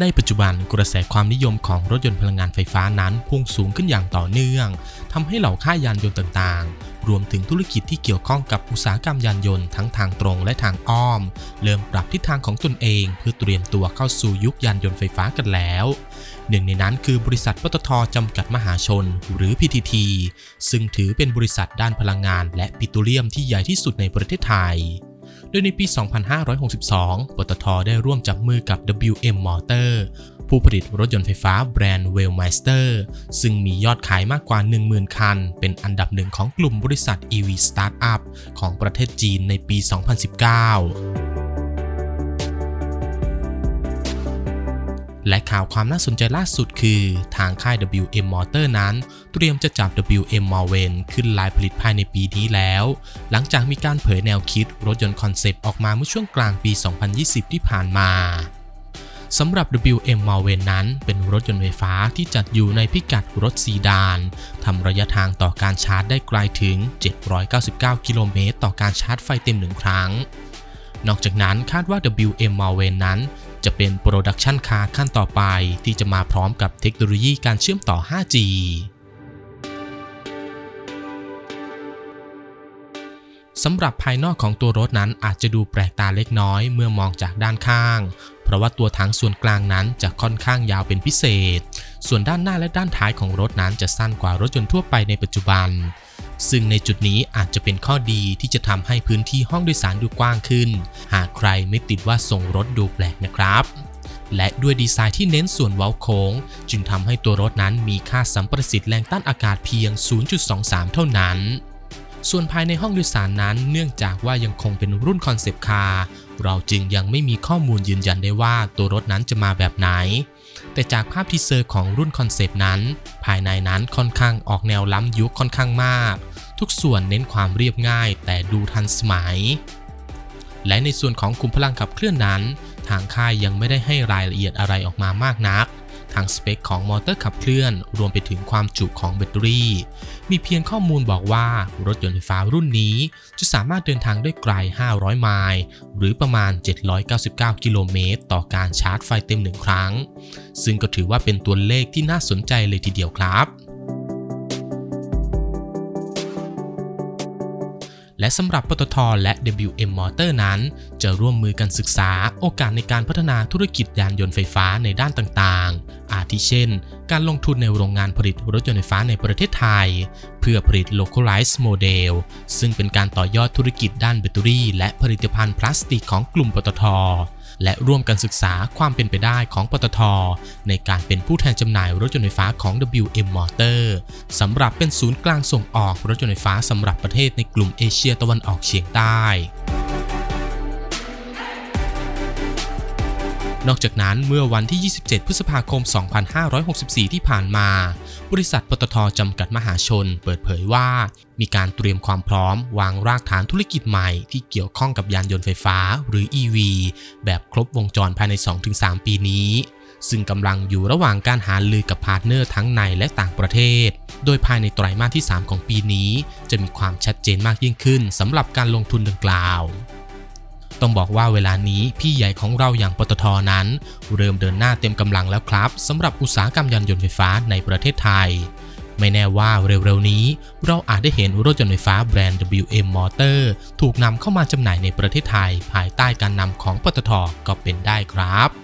ในปัจจุบันกระแสความนิยมของรถยนต์พลังงานไฟฟ้านั้นพุ่งสูงขึ้นอย่างต่อเนื่องทำให้เหล่าค่ายยานยนต์ต่างๆ รวมถึงธุรกิจที่เกี่ยวข้องกับอุตสาหกรรมยานยนต์ทั้งทางตรงและทางอ้อม เริ่มปรับทิศทางของตนเอง เพื่อเตรียมตัวเข้าสู่ยุคยานยนต์ไฟฟ้ากันแล้ว หนึ่งในนั้นคือบริษัทปตทจำกัดมหาชน หรือ PTT ซึ่งถือเป็นบริษัทด้านพลังงาน และปิโตรเลียมที่ใหญ่ที่สุดในประเทศไทย ดยในปี 2562 ปตทได้ร่วมจับมือกับ WM Motor ผู้ผลิตรถยนต์ไฟฟ้าแบรนด์ Wellmeister ซึ่งมียอดขายมากกว่า 10,000 คัน เป็นอันดับหนึ่งของกลุ่มบริษัท EV Startup ของประเทศจีนในปี 2019 และข่าวความน่าสนใจล่าสุดคือ ทางค่าย WM Motor นั้น เตรียมจะจับ WM m o v e n ขึ้นลายผลิตภายในปีนี้แล้ว หลังจากมีการเผยแนวคิดรถยนต์คอนเซปต์ออกมาเมื่อช่วงกลางปี 2020 ที่ผ่านมาสำหรับ WM m o v e n นั้นเป็นรถยนต์ไฟฟ้าที่จัดอยู่ในพิกัดรถซีดานทำระยะทางต่อการชาร์จได้ไกลถึง 799 กิโลเมตรต่อการชาร์จไฟเต็มหนึ่งครั้ง นอกจากนั้นคาดว่า WM m o v e n นั้น จะเป็นโปรดักชันคาร์ขั้นต่อไปที่จะมาพร้อมกับเทคโนโลยีการเชื่อมต่อ 5G สำหรับภายนอกของตัวรถนั้นอาจจะดูแปลกตาเล็กน้อยเมื่อมองจากด้านข้าง เพราะว่าตัวถังส่วนกลางนั้นจะค่อนข้างยาวเป็นพิเศษ ส่วนด้านหน้าและด้านท้ายของรถนั้นจะสั้นกว่ารถยนต์ทั่วไปในปัจจุบัน ซึ่งในจุดนี้อาจจะเป็นข้อดีที่จะทำให้พื้นที่ห้องโดยสารดูกว้างขึ้น หากใครไม่ติดว่าส่งรถดูแปลกนะครับ และด้วยดีไซน์ที่เน้นส่วนเว้าโค้ง จึงทำให้ตัวรถนั้นมีค่าสัมประสิทธิ์แรงต้านอากาศเพียง 0.23 เท่านั้นส่วนภายในห้องโดยสารนั้นเนื่องจากว่ายังคงเป็นรุ่นคอนเซปต์คาร์เราจึงยังไม่มีข้อมูลยืนยันได้ว่าตัวรถนั้นจะมาแบบไหน แต่จากภาพทีเซอร์ของรุ่นคอนเซปต์นั้น ภายในนั้นค่อนข้างออกแนวล้ำยุคค่อนข้างมาก ทุกส่วนเน้นความเรียบง่ายแต่ดูทันสมัย และในส่วนของคุมพลังขับเคลื่อนนั้น ทางค่ายยังไม่ได้ให้รายละเอียดอะไรออกมามากนัก ทางสเปคของมอเตอร์ขับเคลื่อน รวมไปถึงความจุของแบตเตอรี่ มีเพียงข้อมูลบอกว่ารถยนต์ไฟฟ้ารุ่นนี้จะสามารถเดินทางได้ไกล 500 ไมล์ หรือประมาณ 799 กิโลเมตร ต่อการชาร์จไฟเต็มหนึ่งครั้ง ซึ่งก็ถือว่าเป็นตัวเลขที่น่าสนใจเลยทีเดียวครับ และสำหรับปตทและ WM Motor นั้น จะร่วมมือกันศึกษาโอกาสในการพัฒนาธุรกิจยานยนต์ไฟฟ้าในด้านต่างๆ อาทิเช่น การลงทุนในโรงงานผลิตรถยนต์ไฟฟ้าในประเทศไทย เพื่อผลิต localized model ซึ่งเป็นการต่อยอดธุรกิจด้านแบตเตอรี่ และผลิตภัณฑ์พลาสติกของกลุ่มปตท และร่วมกันศึกษาความเป็นไปได้ของปตท ในการเป็นผู้แทนจำหน่ายรถยนต์ไฟฟ้าของ WM Motor สำหรับเป็นศูนย์กลางส่งออกรถยนต์ไฟฟ้าสำหรับประเทศในกลุ่มเอเชียตะวันออกเฉียงใต้ นอกจากนั้นเมื่อวันที่ 27 พฤษภาคม 2564 ที่ผ่านมา บริษัทปตทจำกัดมหาชน เปิดเผยว่า มีการเตรียมความพร้อม วางรากฐานธุรกิจใหม่ที่เกี่ยวข้องกับยานยนต์ไฟฟ้าหรือ EV แบบครบวงจรภายใน 2-3 ปีนี้ซึ่งกำลังอยู่ระหว่างการหาลือกับพาร์ทเนอร์ทั้งในและต่างประเทศ โดยภายในไตรมาสที่ 3 ของปีนี้ จะมีความชัดเจนมากยิ่งขึ้นสำหรับการลงทุนดังกล่าว ต้องบอกว่าเวลานี้พี่ใหญ่ของเราอย่างปตทนั้น เริ่มเดินหน้าเต็มกำลังแล้วครับสำหรับอุตสาหกรรมยานยนต์ไฟฟ้าในประเทศไทย ไม่แน่ว่าเร็วๆนี้ เราอาจได้เห็นรถยนต์ไฟฟ้าแบรนด์ WM Motor ถูกนำเข้ามาจำหน่ายในประเทศไทย ภายใต้การนำของปตทก็เป็นได้ครับ